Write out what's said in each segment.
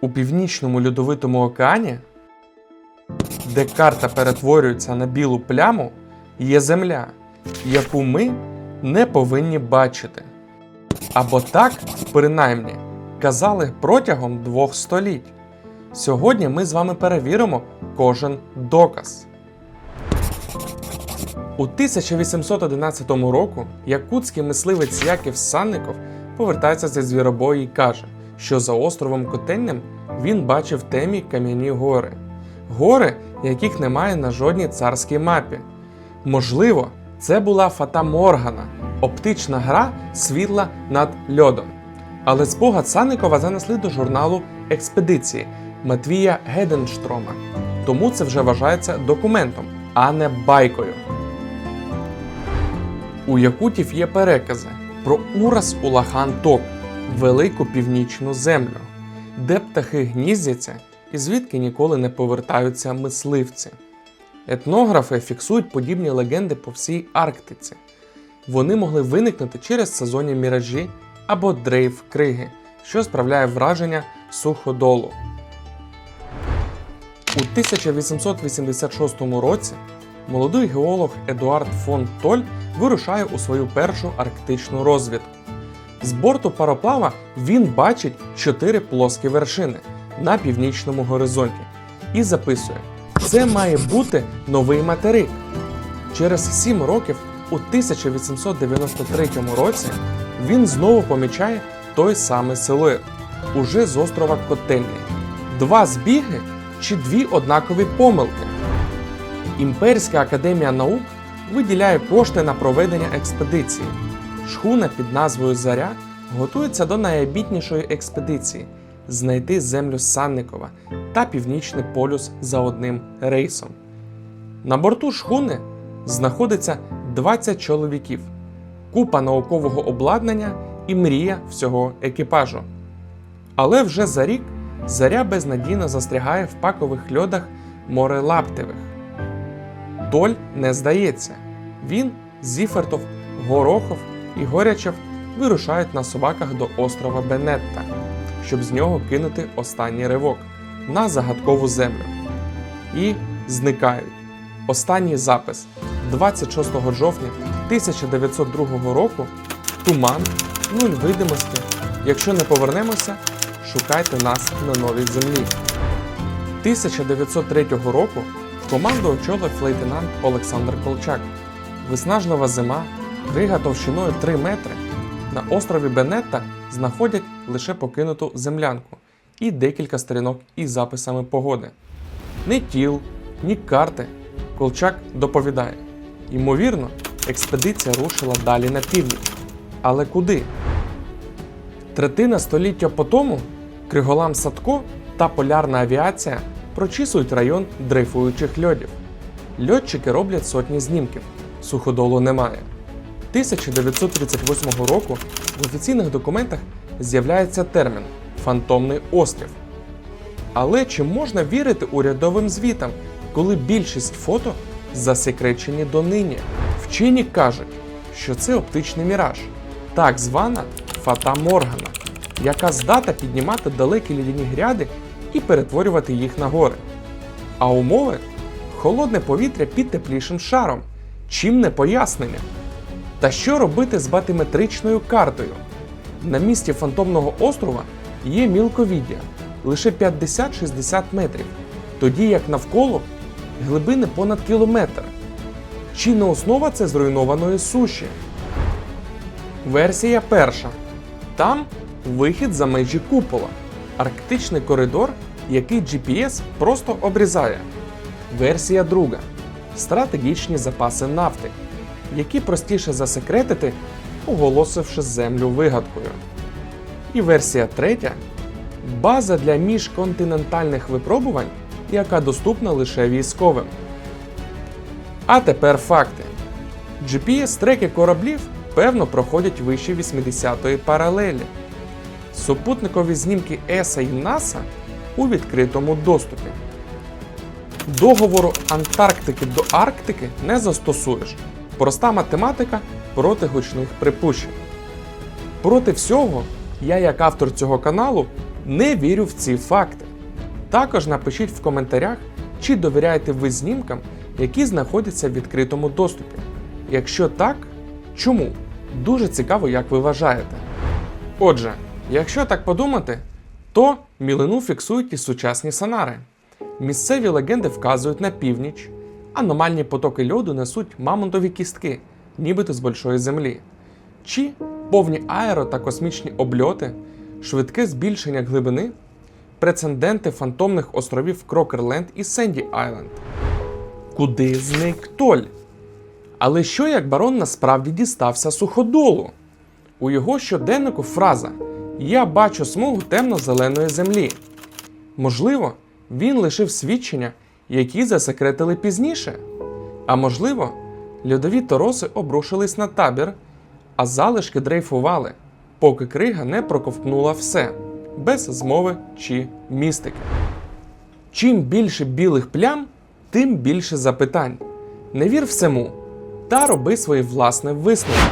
У північному льодовитому океані, де карта перетворюється на білу пляму, є земля, яку ми не повинні бачити. Або так, принаймні, казали протягом двох століть. Сьогодні ми з вами перевіримо кожен доказ. У 1811 року якутський мисливець Яків Санников повертається зі звіробою і каже, що за островом Котельнем він бачив темні кам'яні гори. Гори, яких немає на жодній царській мапі. Можливо, це була Фата Моргана, оптична гра світла над льодом. Але спогад Санникова занесли до журналу Експедиції Матвія Геденштрома. Тому це вже вважається документом, а не байкою. У якутів є перекази про Ураз Улахан Ток, велику північну землю, де птахи гніздяться і звідки ніколи не повертаються мисливці. Етнографи фіксують подібні легенди по всій Арктиці. Вони могли виникнути через сезонні міражі або дрейф криги, що справляє враження суходолу. У 1886 році молодий геолог Едуард фон Толь вирушає у свою першу арктичну розвідку. З борту пароплава він бачить чотири плоскі вершини на північному горизонті і записує: це має бути новий материк. Через сім років, у 1893 році, він знову помічає той самий силует, уже з острова Котельні. Два збіги чи дві однакові помилки. Імперська академія наук виділяє кошти на проведення експедиції. Шхуна під назвою Заря готується до найобітнішої експедиції знайти землю Санникова та північний полюс за одним рейсом. На борту шхуни знаходиться 20 чоловіків, купа наукового обладнання і мрія всього екіпажу. Але вже за рік заря безнадійно застрягає в пакових льодах морелаптевих. Толь не здається. Він, Зіфертов, Горохов і Горячев вирушають на собаках до острова Бенетта, щоб з нього кинути останній ривок на загадкову землю. І зникають. Останній запис 26 жовтня 1902 року. Туман, нуль видимості. Якщо не повернемося, шукайте нас на новій землі. 1903 року команду очолив лейтенант Олександр Колчак. Виснажлива зима, крига товщиною 3 метри. На острові Бенетта знаходять лише покинуту землянку і декілька сторінок із записами погоди. Ні тіл, ні карти. Колчак доповідає: ймовірно, експедиція рушила далі на північ. Але куди? Третина століття по тому Криголам Садко та полярна авіація прочісують район дрейфуючих льодів. Льотчики роблять сотні знімків, суходолу немає. 1938 року в офіційних документах з'являється термін фантомний острів. Але чи можна вірити урядовим звітам, коли більшість фото засекречені донині? Вчені кажуть, що це оптичний міраж, так звана фата Моргана, яка здатна піднімати далекі лідяні гряди і перетворювати їх на гори. А умови холодне повітря під теплішим шаром. Чим не пояснення? Та що робити з батиметричною картою? На місці фантомного острова є мілковіддя лише 50-60 метрів, тоді як навколо глибини понад кілометр. Чи не основа це зруйнованої суші? Версія перша. Там вихід за межі купола, арктичний коридор, який GPS просто обрізає. Версія друга. Стратегічні запаси нафти, які простіше засекретити, оголосивши землю вигадкою. І версія третя база для міжконтинентальних випробувань, яка доступна лише військовим. А тепер факти. GPS-треки кораблів певно проходять вище 80-ї паралелі. Супутникові знімки ЕСА і НАСА у відкритому доступі. Договору Антарктики до Арктики не застосуєш. Проста математика проти гучних припущень. Проти всього, я, як автор цього каналу, Не вірю в ці факти. Також напишіть в коментарях, чи довіряєте ви знімкам, які знаходяться в відкритому доступі. Якщо так, чому? Дуже цікаво, як ви вважаєте. Отже, якщо так подумати, то мілину фіксують і сучасні сонари. Місцеві легенди вказують на північ, аномальні потоки льоду несуть мамонтові кістки, нібито з большої землі. Чи повні аеро та космічні обльоти, швидке збільшення глибини, прецеденти фантомних островів Крокерленд і Сенді Айленд. Куди зник Толь? Але що як барон насправді дістався суходолу? У його щоденнику фраза Я бачу смугу темно-зеленої землі. Можливо, він лишив свідчення, які засекретили пізніше. А можливо, льодові тороси обрушились на табір, а залишки дрейфували, поки крига не проковтнула все, без змови чи містики. Чим більше білих плям, тим більше запитань. Не вір всему та роби свої власні висновки.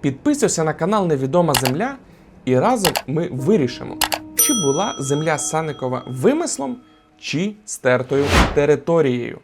Підписуйся на канал Невідома Земля, і разом ми вирішимо, чи була земля Саникова вимислом чи стертою територією.